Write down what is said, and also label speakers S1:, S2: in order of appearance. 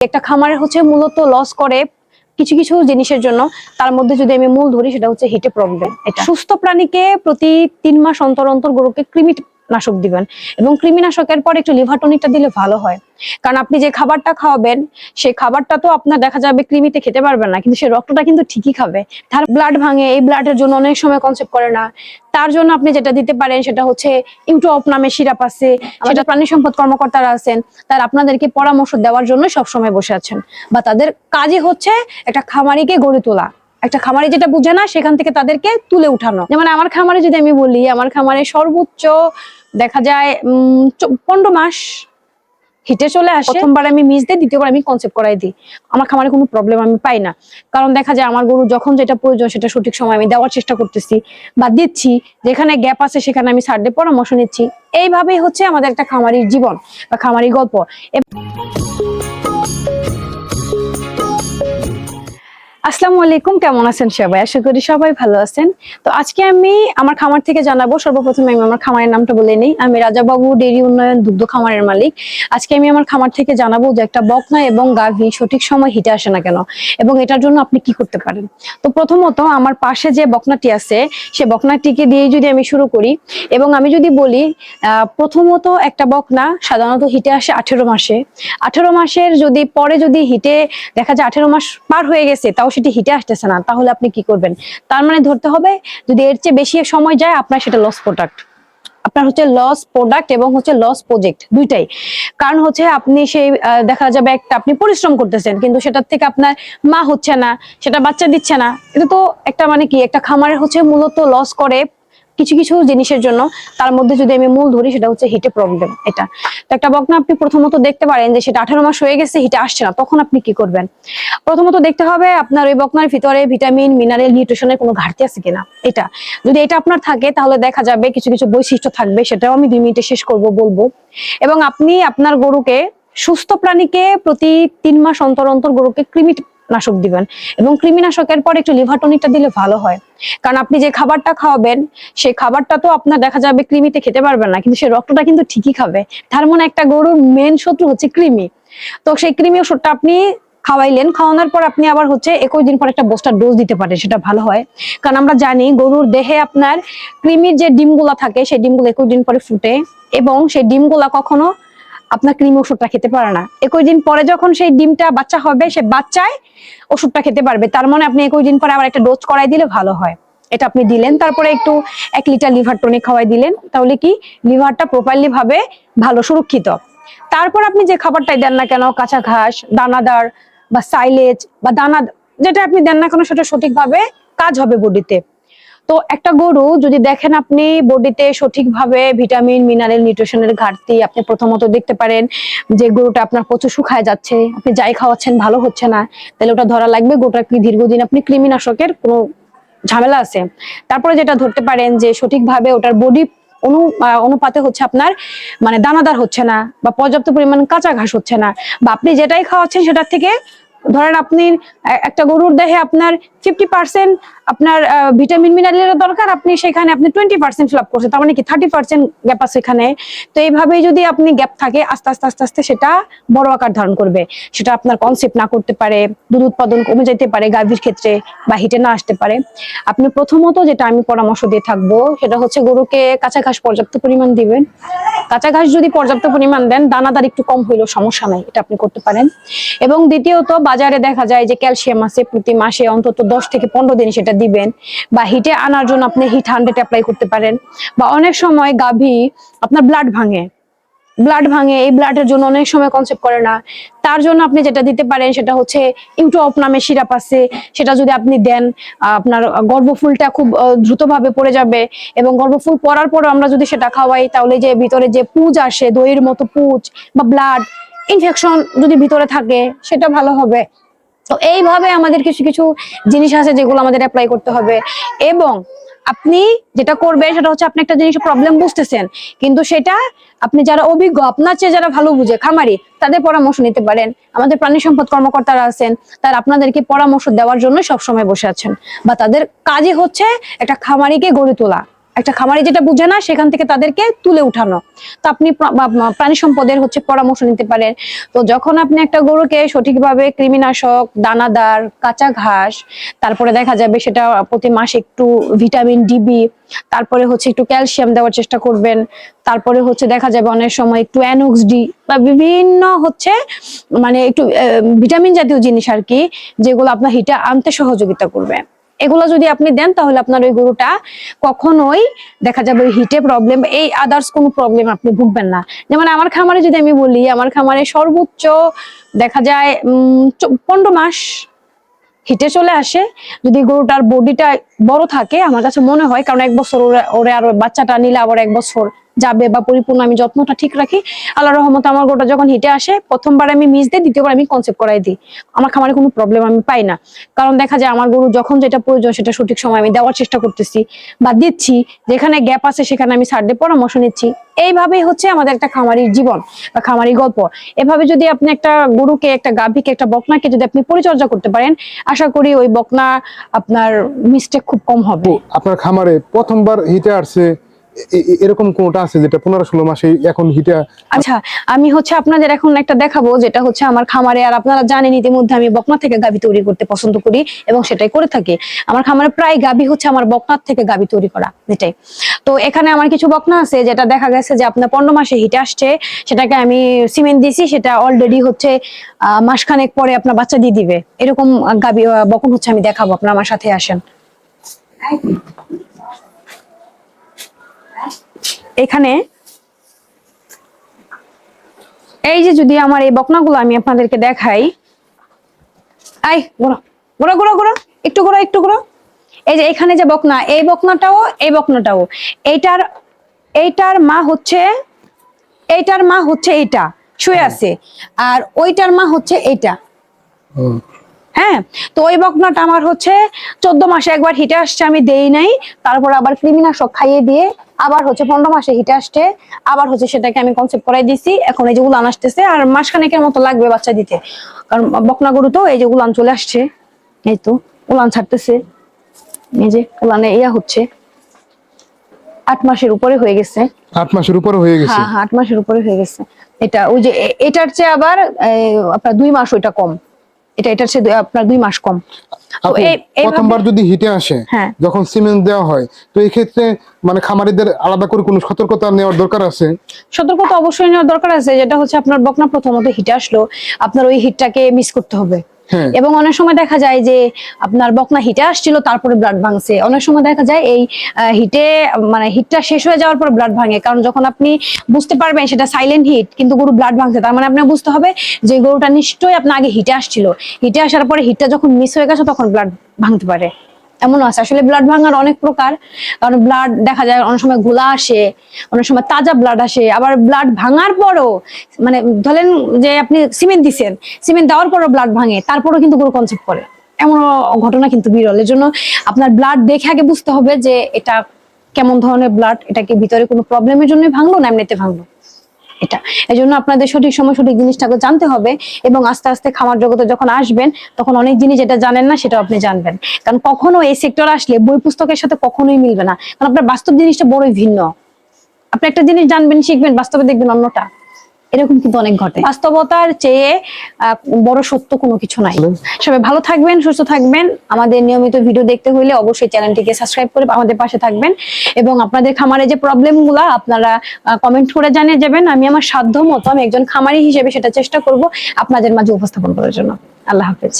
S1: একটা খামারে হচ্ছে মূলত লস করে কিছু কিছু জিনিসের জন্য। তার মধ্যে যদি আমি মূল ধরি সেটা হচ্ছে হিটে প্রবলেম এটা সুস্থ প্রাণীকে প্রতি তিন মাস অন্তর অন্তর গরুকে কৃমি নাশক দিবেন। এবং কৃমিনাশকের পর একটু লিভার টনিকটা দিলে ভালো হয়। কারণ আপনি যে খাবারটা খাওয়াবেন সেই খাবারটা তো আপনার দেখা যাবে কৃমিতে খেতে পারবেন না কিন্তু সেই রক্তটা কিন্তু ঠিকই খাবে। তার ব্লাড ভাঙে এই ব্লাডের জন্য অনেক সময় কনসেপ্ট করে না। তার জন্য আপনি যেটা দিতে পারেন সেটা হচ্ছে ইউটোপ নামে সিরাপ আছে সেটা প্রাণী সম্পদ কর্মকর্তারা আছেন তার আপনাদেরকে পরামর্শ দেওয়ার জন্য সবসময় বসে আছেন। বা তাদের কাজই হচ্ছে একটা খামারিকে গড়ে তোলা। একটা খামারে যেটা বুঝে না, সেখান থেকে তাদেরকে তুলে উঠানো। যেমন আমার খামারে যদি আমি বলি, আমার খামারে সর্বোচ্চ দেখা যায় পনেরো মাস হিটে চলে আসে। প্রথমবার আমি মিস দিই, দ্বিতীয়বার আমি কনসেপ্ট করাই দিই। আমার খামারে কোনো প্রবলেম আমি পাই না। কারণ দেখা যায়, আমার গরু যখন যেটা প্রয়োজন, সেটা সঠিক সময় আমি দেওয়ার চেষ্টা করতেছি বা দিচ্ছি। যেখানে গ্যাপ আছে, সেখানে আমি সার দিয়ে পরামর্শ নিচ্ছি। এইভাবেই হচ্ছে আমাদের একটা খামারির জীবন বা খামারি গল্প। আসসালামু আলাইকুম, কেমন আছেন সবাই? আশা করি সবাই ভালো আছেন। তো আজকে আমি আমার খামার থেকে জানাব, সর্বপ্রথমে আমি আমার খামারের নামটা বলে নিই। আমি রাজাবাবু ডেইরি উন্নয়ন দুগ্ধ খামারের মালিক। আজকে আমি আমার খামার থেকে জানাব যে একটা বকনা এবং গাভী সঠিক সময় হিটে আসে না কেন এবং এটার জন্য আপনি কি করতে পারেন? তো প্রথমত আমার পাশে যে বকনাটি আছে, সে বকনাটিকে দিয়ে যদি আমি শুরু করি এবং আমি যদি বলি প্রথমত একটা বকনা সাধারণত হিটে আসে আঠেরো মাসে। আঠেরো মাসের যদি পরে যদি হিটে দেখা যায় আঠেরো মাস পার হয়ে গেছে, তাও সেটি হিটে আসতেছে না, তাহলে আপনি কি করবেন? তার মানে ধরতে হবে, যদি এর চেয়ে বেশি সময় যায়, আপনার সেটা লস প্রোডাক্ট আপনার হচ্ছে লস প্রোডাক্ট এবং হচ্ছে লস প্রজেক্ট দুইটাই। কারণ হচ্ছে আপনি সেই দেখা যাবে একটা আপনি পরিশ্রম করতেছেন, কিন্তু সেটার থেকে আপনার মা হচ্ছে না, সেটা বাচ্চা দিচ্ছে না। এটা তো একটা মানে কি, একটা খামারে হচ্ছে মূলত লস করে কিছু কিছু জিনিসের জন্য তার মধ্যে যদি আমি মূল ধরি সেটা হচ্ছে হিটে প্রবলেম এটা। তো একটা বকনা আপনি প্রথমত দেখতে পারেন যে সেটা আঠারো মাস হয়ে গেছে হিটে আসছে না, তখন আপনি কি করবেন? প্রথমত দেখতে হবে আপনার ওই বকনার ভিতরে ভিটামিন মিনারেল নিউট্রিশনের কোনো ঘাটতি আছে কিনা? এটা। যদি এটা আপনার থাকে, তাহলে দেখা যাবে কিছু কিছু বৈশিষ্ট্য থাকবে, সেটাও আমি দুই মিনিটে শেষ করব, বলব। এবং আপনি আপনার গরুকে সুস্থ প্রাণীকে প্রতি তিন মাস অন্তর অন্তর গরুকে কৃমি নাশক দিবেন। এবং কৃমিনাশকের পর একটু লিভার টনিকটা দিলে ভালো হয়। কারণ আপনি যে খাবারটা খাওয়াবেন, সেই খাবারটা তো আপনার দেখা যাবে কৃমিতে খেতে পারবেন না, কিন্তু সেই রক্তটা কিন্তু ঠিকই খাবে। তার মানে একটা গরুর মেন শত্রু হচ্ছে কৃমি। তো সেই কৃমি ওষুধটা আপনি খাওয়াইলেন, খাওয়ানোর পর আপনি আবার হচ্ছে একুশ দিন পর একটা বোস্টার ডোজ দিতে পারেন, সেটা ভালো হয়। কারণ আমরা জানি গরুর দেহে আপনার কৃমির যে ডিমগুলা থাকে, সেই ডিমগুলো একুশ দিন পরে ফুটে এবং সেই ডিমগুলা কখনো আপনার কৃমি ওষুধটা খেতে পারে না। একই দিন পরে যখন সেই ডিমটা বাচ্চা হবে, সে বাচ্চায় ওষুধটা খেতে পারবে। তার মানে আপনি একুশ দিন পরে আবার একটা ডোজ করাই দিলে ভালো হয়। এটা আপনি দিলেন, তারপরে একটু এক লিটার লিভার টনিক খাওয়াই দিলেন। তাহলে কি? লিভারটা প্রপারলি ভাবে ভালো, সুরক্ষিত। তারপর আপনি যে খাবারটাই দেন না কেন, কাঁচা ঘাস, দানাদার বা সাইলেজ বা দানা, যেটা আপনি দেন না কেন, সেটা সঠিকভাবে কাজ হবে বডিতে তো একটা গরু যদি দেখেন আপনি, বডিতে সঠিকভাবে ভিটামিন, মিনারেল, নিউট্রিশনের ঘাটতি, আপনি প্রথমত দেখতে পারেন যে গরুটা আপনার প্রচুর শুকায় যাচ্ছে, আপনি যাই খাওয়াচ্ছেন ভালো হচ্ছে না, তাহলে ওটা ধরা লাগবে, গোটা দীর্ঘদিন আপনি কৃমিনাশকের কোনো ঝামেলা আছে। তারপরে যেটা ধরতে পারেন যে সঠিকভাবে ওটার বডি অনু অনুপাতে হচ্ছে আপনার মানে দানাদার হচ্ছে না বা পর্যাপ্ত পরিমাণ কাঁচা ঘাস হচ্ছে না, বা আপনি যেটাই খাওয়াচ্ছেন সেটার থেকে ধরেন আপনি একটা গরুর দেহে আপনার ফিফটি পার্সেন্ট আপনার ভিটামিন মিনারেলের দরকার, আপনি সেখানে আপনি টোয়েন্টি পার্সেন্ট ফিল আপ করছেন, তার মানে কি থার্টি পার্সেন্ট গ্যাপ আছে এখানে। তো এইভাবেই যদি আপনি গ্যাপ থাকে, আস্তে আস্তে আস্তে আস্তে সেটা বড় আকার ধারণ করবে। সেটা আপনার কনসেপ্ট না করতে পারে, দুধ উৎপাদন কমে যেতে পারে, গাভীর ক্ষেত্রে বা হিটে না আসতে পারে। আপনি প্রথমত যেটা আমি পরামর্শ দিয়ে থাকব, সেটা হচ্ছে গরুকে কাঁচা ঘাস পর্যাপ্ত পরিমাণ দিবেন। কাঁচা ঘাস যদি পর্যাপ্ত পরিমাণ দেন, দানাদার একটু কম হইলেও সমস্যা নাই, এটা আপনি করতে পারেন। এবং দ্বিতীয়ত, বাজারে দেখা যায় যে ক্যালসিয়াম আছে, প্রতি মাসে অন্তত দশ থেকে পনেরো দিন সেটা দিবেন বা হিটে আনার জন্য আপনি হিট হান্ড্রেড অ্যাপ্লাই করতে পারেন বা অনেক সময় গাভী আপনার ব্লাড ভাঙে। ব্লাড ভাঙে, এই ব্লাডের জন্য অনেক সময় কনসেপ্ট করে না। তার জন্য আপনি যেটা দিতে পারেন সেটা হচ্ছে ইউটোপ নামে সিরাপ আছে। সেটা যদি আপনি দেন আপনার গর্ভফুলটা খুব দ্রুতভাবে পড়ে যাবে এবং গর্ভফুল পড়ার পর আমরা যদি সেটা খাওয়াই, তাহলে যে ভিতরে যে পুজ আসে, দইয়ের মতো পুজ বা ব্লাড ইনফেকশন যদি ভিতরে থাকে, সেটা ভালো হবে। তো এইভাবে আমাদের কিছু কিছু জিনিস আছে যেগুলো আমাদের অ্যাপ্লাই করতে হবে। এবং আপনি যেটা করবেন সেটা হচ্ছে আপনি একটা জিনিস প্রবলেম বুঝতেছেন, কিন্তু সেটা আপনি যারা অভিজ্ঞ, আপনার চেয়ে যারা ভালো বুঝে, খামারি, তাদের পরামর্শ নিতে পারেন। আমাদের প্রাণী সম্পদ কর্মকর্তারা আছেন, তারা আপনাদেরকে পরামর্শ দেওয়ার জন্য সবসময় বসে আছেন। বা তাদের কাজই হচ্ছে একটা খামারিকে গড়ে তোলা। একটা খামারি যেটা বুঝে না, সেখান থেকে তাদেরকে তুলে উঠানো। তো আপনি প্রাণী সম্পদের হচ্ছে পরামর্শ নিতে পারেন। তো যখন আপনি একটা গরুকে সঠিকভাবে কৃমিনাশক, দানাদার, কাঁচা ঘাস, তারপরে দেখা যাবে সেটা প্রতি মাসে একটু ভিটামিন ডিবি তারপরে হচ্ছে একটু ক্যালসিয়াম দেওয়ার চেষ্টা করবেন। তারপরে হচ্ছে দেখা যাবে অনেক সময় একটু অ্যানোক্স ডি, বা বিভিন্ন হচ্ছে মানে একটু ভিটামিন জাতীয় জিনিস আর কি, যেগুলো আপনার হিটে আনতে সহযোগিতা করবে। এগুলো যদি আপনি দেন, তাহলে আপনার ওই গরুটা কখনোই দেখা যাবে হিটে প্রবলেম এই আদার্স কোনো প্রবলেম আপনি ভুগবেন না। যেমন আমার খামারে যদি আমি বলি, আমার খামারে সর্বোচ্চ দেখা যায় পনেরো মাস হিটে চলে আসে। যদি গরুটার বডিটা বড় থাকে, আমার কাছে মনে হয়, কারণ এক বছর ওরে আরও বাচ্চাটা নিলে আবার এক বছর যাবে বা পরিপূর্ণ আমি যত্নটা ঠিক রাখি। আল্লাহ রহমতে আমার গোটা যখন হিটে আসে, প্রথমবার আমি মিস দিই, দ্বিতীয়বার আমি কনসেপ্ট করাই দিই। আমার খামারে কোনো প্রবলেম আমি পাই না। কারণ দেখা যায়, আমার গরু যখন যেটা প্রয়োজন, সেটা সঠিক সময় আমি দেওয়ার চেষ্টা করতেছি বা দিচ্ছি, যেখানে গ্যাপ আছে সেখানে আমি সার দিয়ে পরামর্শ নিচ্ছি। এইভাবেই হচ্ছে আমাদের একটা খামারির জীবন বা খামারি গল্প। এভাবে যদি আপনি একটা গরুকে, একটা গাভীকে, একটা বকনাকে যদি আপনি পরিচর্যা করতে পারেন, আশা করি ওই বকনা আপনার মিস্টেক খুব কম হবে।
S2: আপনার খামারে প্রথমবার হিটে আসছে এরকম কোনটা আছে যেটা পনেরো ষোলো মাসে এখন হিটে
S1: আচ্ছা আমি হচ্ছে আপনাদের এখন একটা দেখাবো যেটা হচ্ছে আমার খামারে আর আপনারা জানেন ইতিমধ্যে আমি বকনা থেকে গাভী তৈরি করতে পছন্দ করি এবং সেটাই করে থাকি। আমার খামারে প্রায় গাভী হচ্ছে আমার বকনার থেকে গাভী তৈরি করা যেটাই তো এখানে আমার কিছু বকনা আছে যেটা দেখা গেছে যে আপনার পনেরো মাসে হিটে আসছে সেটাকে আমি সিমেন্ট দিয়েছি সেটা অলরেডি হচ্ছে আহ, মাসখানেক পরে আপনার বাচ্চা দিয়ে দিবে। এরকম আহ, বকন হচ্ছে আমি দেখাবো আপনার আমার সাথে আসেন। এখানে এই যে যদি আমার এই বকনাগুলো আমি আপনাদেরকে দেখাই আই গোড়া গোড়া গোড়া গোড়া একটু গোড়া একটু গোড়া এই যে এখানে যে বকনা এই বকনাটাও এই বকনাটাও। এইটার এইটার মা হচ্ছে এইটার মা হচ্ছে এইটা শুয়ে আছে। আর ওইটার মা হচ্ছে এইটা। হ্যাঁ? তো ওই বকনাটা আমার হচ্ছে চোদ্দ মাসে একবার হিটে আসছে আমি দেই নাই। তারপর আবার কৃমিনাশক খাইয়ে দিয়ে আবার হচ্ছে পনেরো মাসে হিটে আসছে। আবার হচ্ছে সেটাকে আমি কনসেপ্ট করাই দিছি। এখন এই যে উলান আসতেছে আর মাসখানেকের মতো লাগবে বাচ্চা দিতে। কারণ বকনা গরু তো এই যে উলান চলে আসছে। এই তো উলান ছাড়তেছে। এই যে উলানে ইয়া হচ্ছে। আট মাসের উপরে হয়ে গেছে।
S2: আট মাসের উপরে হয়ে গেছে?
S1: হ্যাঁ হ্যাঁ আট মাসের উপরে হয়ে গেছে। এটা ওই যে এটার চেয়ে আবার আপনার দুই মাস ওইটা কম। এটা এটার চেয়ে আপনার দুই মাস কম।
S2: প্রথমবার যদি হিটে আসে
S1: হ্যাঁ।
S2: যখন সিমেন্ট দেওয়া হয় তো এই ক্ষেত্রে মানে খামারিদের আলাদা করে কোনো সতর্কতা নেওয়ার দরকার আছে?
S1: সতর্কতা অবশ্যই নেওয়ার দরকার আছে যেটা হচ্ছে আপনার বকনা প্রথমত হিটে আসলো আপনার ওই হিটটাকে মিস করতে হবে। এবং অনেক সময় দেখা যায় যে আপনার বকনা হিটে আসছিল, তারপরে ব্লাড ভাঙছে। অনেক সময় দেখা যায় এই হিটে মানে হিটটা শেষ হয়ে যাওয়ার পর ব্লাড ভাঙে। কারণ যখন আপনি বুঝতে পারবেন সেটা সাইলেন্ট হিট কিন্তু গরু ব্লাড ভাঙছে, তার মানে আপনার বুঝতে হবে যে গরুটা নিশ্চয়ই আপনার আগে হিটে আসছিল। হিটে আসার পরে হিটটা যখন মিস হয়ে গেছে, তখন ব্লাড ভাঙতে পারে। এমন আছে। আসলে ব্লাড ভাঙার অনেক প্রকার, কারণ ব্লাড দেখা যায় অনেক সময় গোলা আসে, অনেক সময় তাজা ব্লাড আসে, আবার ব্লাড ভাঙার পরও মানে ধরেন যে আপনি সিমেন্ট দিছেন সিমেন্ট দেওয়ার পরও ব্লাড ভাঙে, তারপরও কিন্তু কোনো কনসেপ্ট করে এমন ঘটনা কিন্তু বিরল। এর জন্য আপনার ব্লাড দেখে আগে বুঝতে হবে যে এটা কেমন ধরনের ব্লাড এটা কি ভিতরে কোনো প্রবলেমের জন্য ভাঙলো না এমনিতে ভাঙলো। এটা। এই জন্য আপনাদের সঠিক সময় সঠিক জিনিসটাকে জানতে হবে এবং আস্তে আস্তে খামার জগতে যখন আসবেন, তখন অনেক জিনিস যেটা জানেন না সেটা আপনি জানবেন। কারণ কখনো এই সেক্টর আসলে বই পুস্তকের সাথে কখনোই মিলবে না। কারণ আপনার বাস্তব জিনিসটা বড়ই ভিন্ন। আপনি একটা জিনিস জানবেন, শিখবেন, বাস্তবে দেখবেন অন্যটা। এরকম কিন্তু অনেক ঘটে। বাস্তবতার চেয়ে বড় সত্য কোনো কিছু নাই। সবাই ভালো থাকবেন সুস্থ থাকবেন। আমাদের নিয়মিত ভিডিও দেখতে হলে অবশ্যই চ্যানেলটিকে সাবস্ক্রাইব করে আমাদের পাশে থাকবেন। এবং আপনাদের খামারে যে প্রবলেমগুলা আপনারা কমেন্ট করে জানিয়ে যাবেন। আমি আমার সাধ্য মতো আমি একজন খামারি হিসেবে সেটা চেষ্টা করব আপনাদের মাঝে উপস্থাপন করার জন্য। আল্লাহ হাফেজ।